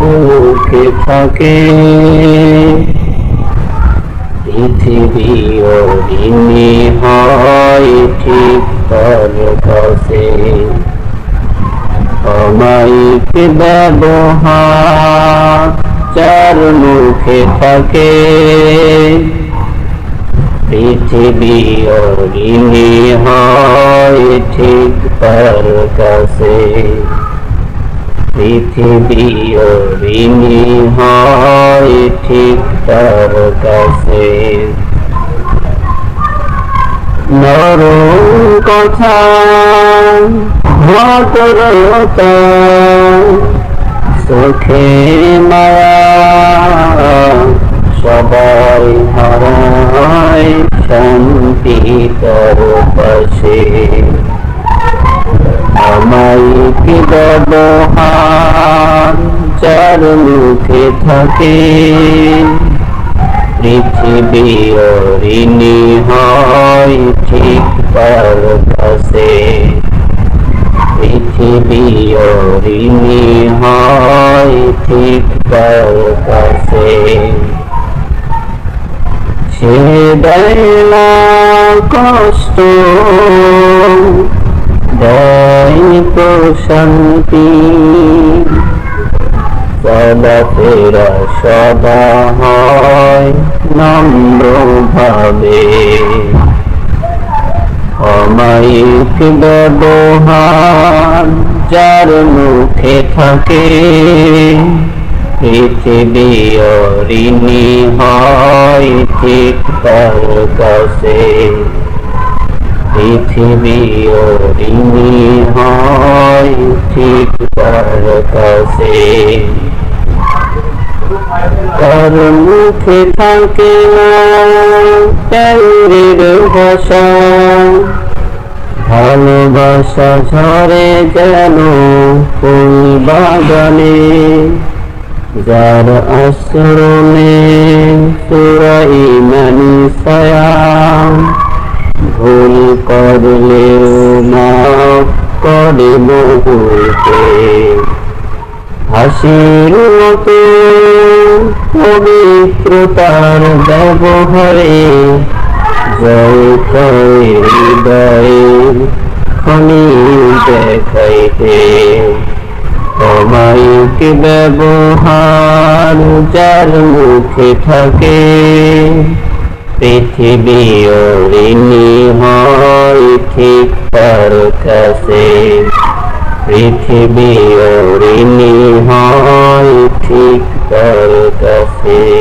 মুখে থাকে পৃথিবী অরিণী হয় ঠিক কাছে অমায়িক ব্যবহার যার মুখে থাকে পৃথিবী অরিণী হয় ঠিক তার কাছে। পৃথিবী অরিণী হয় ঠিক তার কাছে। নরম কথা, ভদ্রতা চোখে মায়া সবাই তার পাশে আমায়িক ব্যবহার মুখে থাকে। পৃথিবী হয় ঠিক তার কাছে পৃথিবী হয় ঠিক কাছে সে কষ্ট। দেয় প্রশান্তি চলাফেরা সদা হয় নম্র ভাবে অমায়িক ব্যবহার যার মুখে থাকে, পৃথিবী অরিণী হয় ঠিক তার কাছে পৃথিবী অরিণী হয় ঠিক তার কাছে তার মুখে থাকে না ভাষা, ভালোবাসা ঝরে যেন ফুল বাগানে যার আশ্রমে সুরাই মানি সয়াম ভুল করলেও মাফ করে বহুতে হাসির মতো পবিত্রতার ব্যবহারে জয় করে হৃদয়ে খনি দেখাইতে। অমায়িক ব্যবহার যার মুখে থাকে পৃথিবী ঋণী হয় ঠিক তার কাছে। পৃথিবী ঋণী হয় ঠিক তার কাছে।